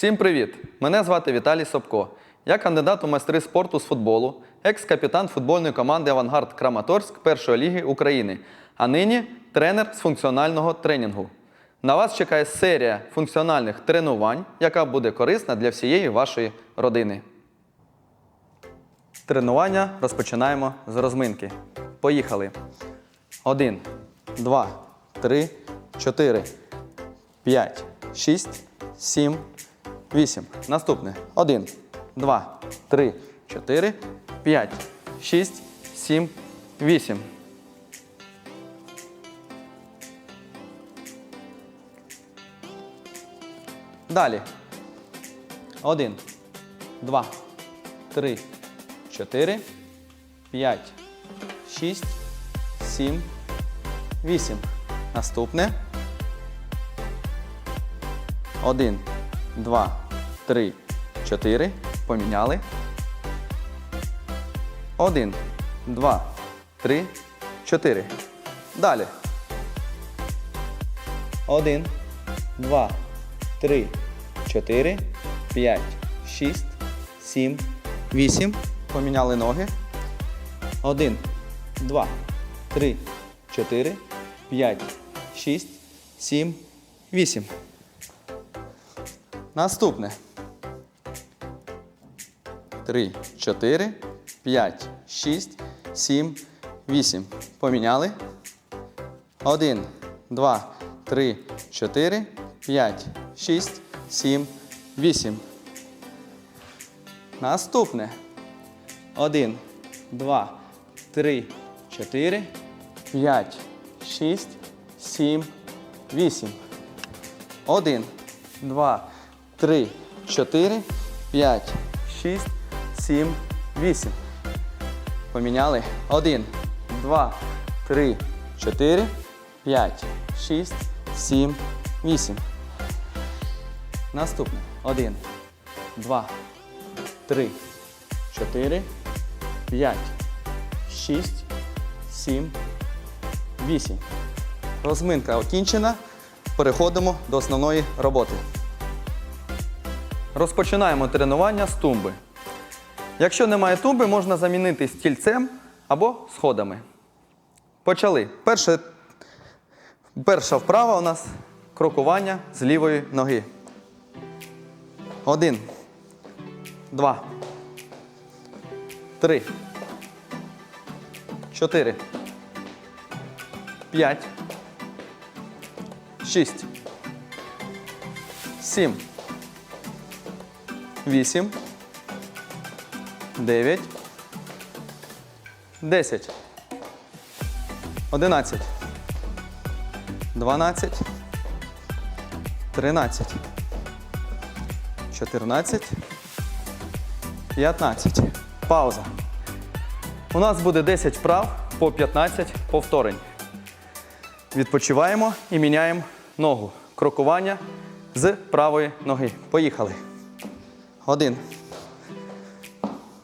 Всім привіт! Мене звати Віталій Собко. Я кандидат у майстри спорту з футболу, екс-капітан футбольної команди Авангард Краматорськ першої ліги України, а нині тренер з функціонального тренінгу. На вас чекає серія функціональних тренувань, яка буде корисна для всієї вашої родини. Тренування розпочинаємо з розминки. Поїхали. Один, два, три, чотири, п'ять, шість, сім, вісім. Наступне. Один, два, три, чотири, п'ять, шість, сім, вісім. Далі. Один, два, три, чотири, п'ять, шість, сім, вісім. Наступне. Один, два, три, чотири. Поміняли. Один, два, три, чотири. Далі. Один, два, три, чотири, п'ять, шість, сім, вісім. Поміняли ноги. Один, два, три, чотири, п'ять, шість, сім, вісім. Наступне. Три, чотири, п'ять, шість, сім, вісім. Поміняли. Один, два, три, чотири, п'ять, шість, сім, вісім. Наступне. Один, два, три, чотири, п'ять, шість, сім, вісім. Один, два, три, чотири, п'ять, шість, сім, вісім. Поміняли. Один, два, три, чотири, п'ять, шість, сім, вісім. Наступне. Один, два, три, чотири, п'ять, шість, сім, вісім. Розминка окінчена. Переходимо до основної роботи. Розпочинаємо тренування з тумби. Якщо немає тумби, можна замінити стільцем або сходами. Почали. Перше, перша вправа у нас крокування з лівої ноги. Один. Два. Три. Чотири. П'ять. Шість. Сім. Вісім. Дев'ять. Десять. Одинадцять. Дванадцять. Тринадцять. Чотирнадцять. П'ятнадцять. Пауза. У нас буде 10 вправ по 15 повторень. Відпочиваємо і міняємо ногу. Крокування з правої ноги. Поїхали. Один.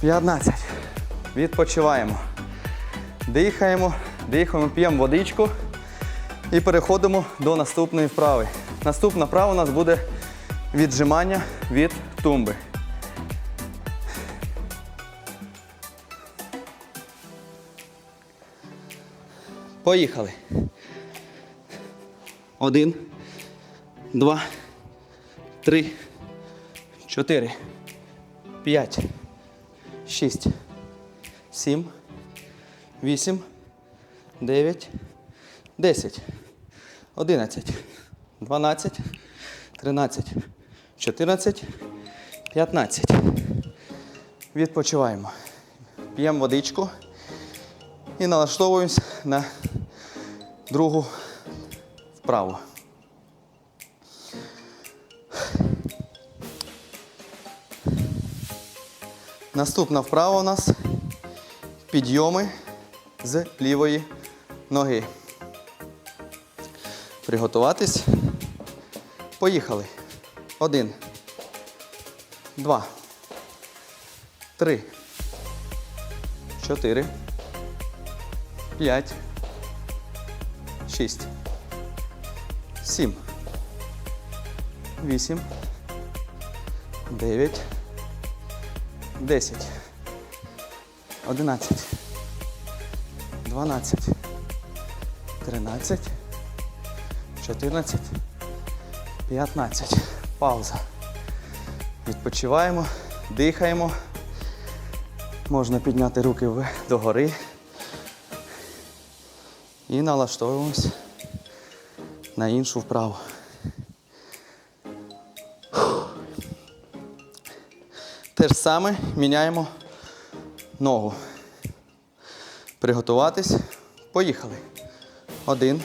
П'ятнадцять. Відпочиваємо. Дихаємо, дихаємо, п'ємо водичку і переходимо до наступної вправи. Наступна вправа у нас буде віджимання від тумби. Поїхали. Один, два, три, чотири, п'ять, шість, сім, вісім, дев'ять, десять, одинадцять, дванадцять, тринадцять, чотирнадцять, п'ятнадцять. Відпочиваємо. П'ємо водичку і налаштовуємось на другу вправу. Наступна вправа у нас підйоми з лівої ноги. Приготуватись. Поїхали. Один. Два. Три. Чотири. П'ять. Шість. Сім. Вісім. Дев'ять. Десять. Одинадцять. Дванадцять. Тринадцять. Чотирнадцять. П'ятнадцять. Пауза. Відпочиваємо, дихаємо. Можна підняти руки догори. І налаштовуємось на іншу вправу. Те ж саме міняємо ногу. Приготуватись. Поїхали. Один.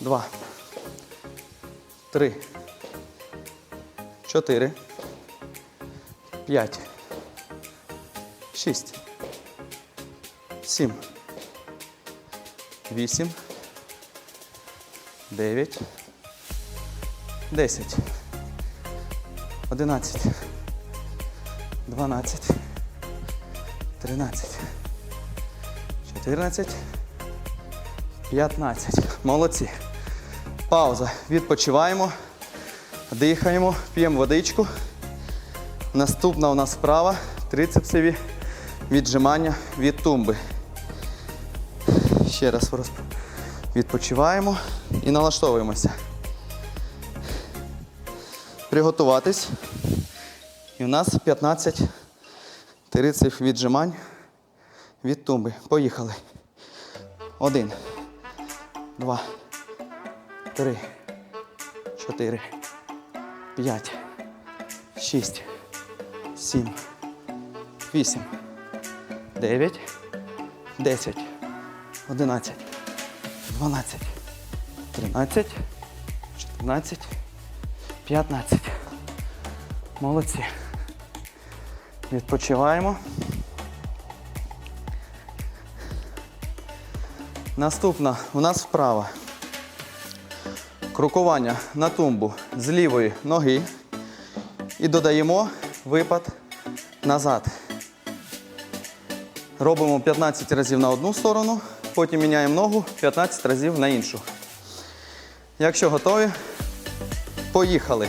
Два. Три. Чотири. П'ять. Шість. Сім. Вісім. Дев'ять. Десять. Одинадцять. Дванадцять. Тринадцять. Чотирнадцять. П'ятнадцять. Молодці. Пауза. Відпочиваємо. Дихаємо, п'ємо водичку. Наступна у нас вправа трицепсові віджимання від тумби. Ще раз відпочиваємо і налаштовуємося. Приготуватись. У нас 15 трицеп віджимань від тумби. Поїхали. Один, два, три, чотири, п'ять, шість, сім, вісім, дев'ять, десять, одинадцять, дванадцять, тринадцять, чотирнадцять, п'ятнадцять. Молодці. Відпочиваємо. Наступна у нас вправа. Крокування на тумбу з лівої ноги і додаємо випад назад. Робимо 15 разів на одну сторону, потім міняємо ногу 15 разів на іншу. Якщо готові, поїхали.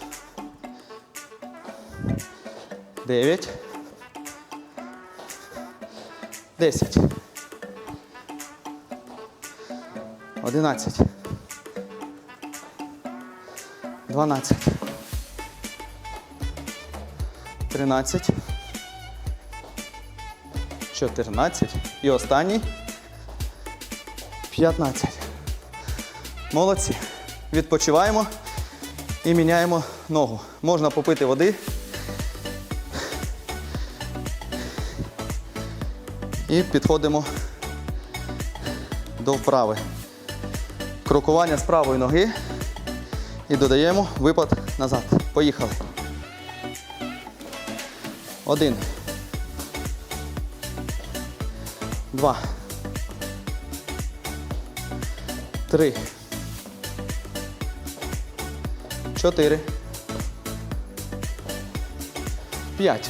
Дев'ять. Десять. Одинадцять. Дванадцять. Тринадцять. Чотирнадцять. І останній. П'ятнадцять. Молодці. Відпочиваємо і міняємо ногу. Можна попити води. І підходимо до вправи. Крокування з правої ноги і додаємо випад назад. Поїхали. Один. Два. Три. Чотири. П'ять.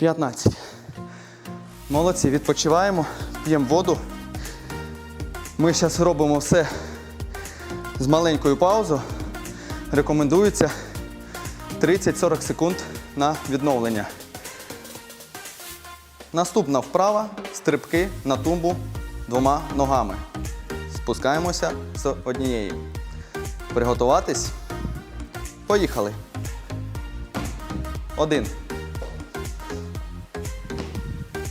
15. Молодці, відпочиваємо, п'ємо воду. Ми зараз робимо все з маленькою паузою. Рекомендується 30-40 секунд на відновлення. Наступна вправа стрибки на тумбу двома ногами. Спускаємося з однієї. Приготуватись. Поїхали. Один.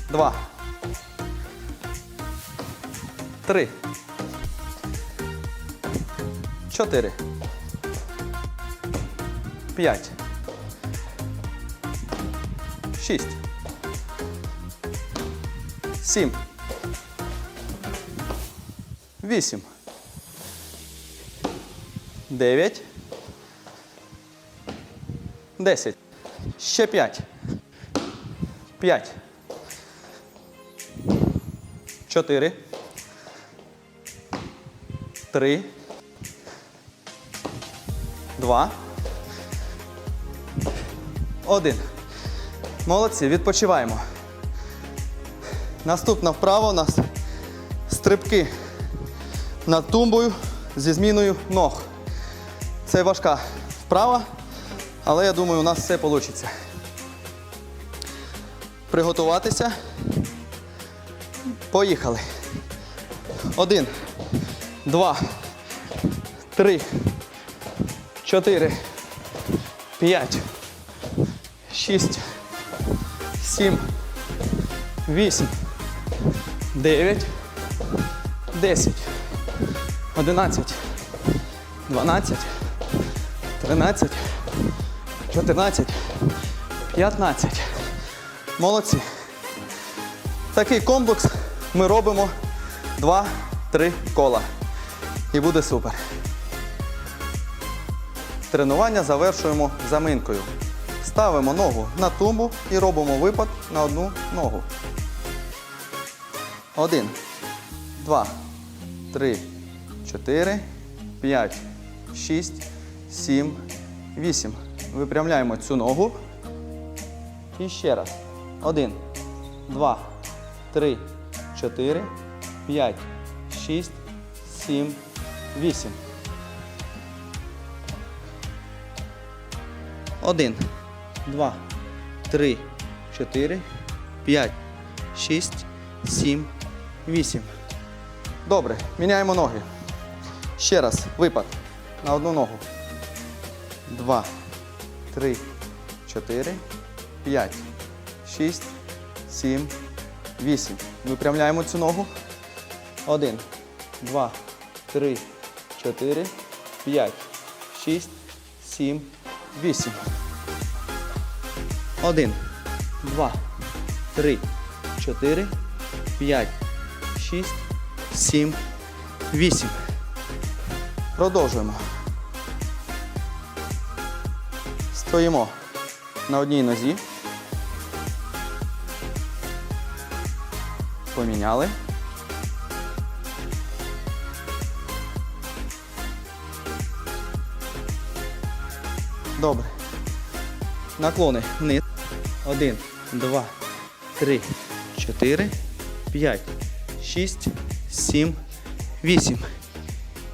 Два. Три. Чотири. П'ять. Шість. Сім. Вісім. Дев'ять. Десять. Ще п'ять. П'ять. Чотири. Три. Два. Один. Молодці, відпочиваємо. Наступна вправа у нас стрибки над тумбою зі зміною ног. Це важка вправа, але я думаю, у нас все вийде. Приготуватися. Поїхали. Один, два, три, чотири, п'ять, шість, сім, вісім, дев'ять, десять, одинадцять, дванадцять, тринадцять, чотирнадцять, п'ятнадцять. Молодці. Такий комплекс ми робимо 2-3 кола. І буде супер. Тренування завершуємо заминкою. Ставимо ногу на тумбу і робимо випад на одну ногу. Один, два, три, чотири, п'ять, шість, сім, вісім. Випрямляємо цю ногу. І ще раз. Один, два, три, чотири, п'ять, шість, сім, вісім. Один, два, три, чотири, п'ять, шість, сім, вісім. Добре, міняємо ноги. Ще раз, випад. На одну ногу. Два, три, чотири, п'ять, шість, сім, вісім. Випрямляємо цю ногу. Один, два, три, чотири, п'ять, шість, сім, вісім. Один, два, три, чотири, п'ять, шість, сім, вісім. Продовжуємо. Стоїмо на одній нозі. Поміняли. Добре. Наклони вниз. Один, два, три, чотири, п'ять, шість, сім, вісім.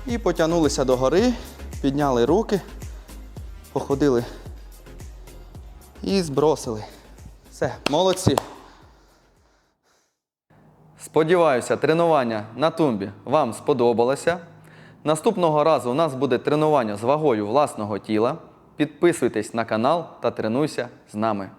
І потягнулися до гори, підняли руки, походили і збросили. Все, молодці. Сподіваюся, тренування на тумбі вам сподобалося. Наступного разу у нас буде тренування з вагою власного тіла. Підписуйтесь на канал та тренуйся з нами.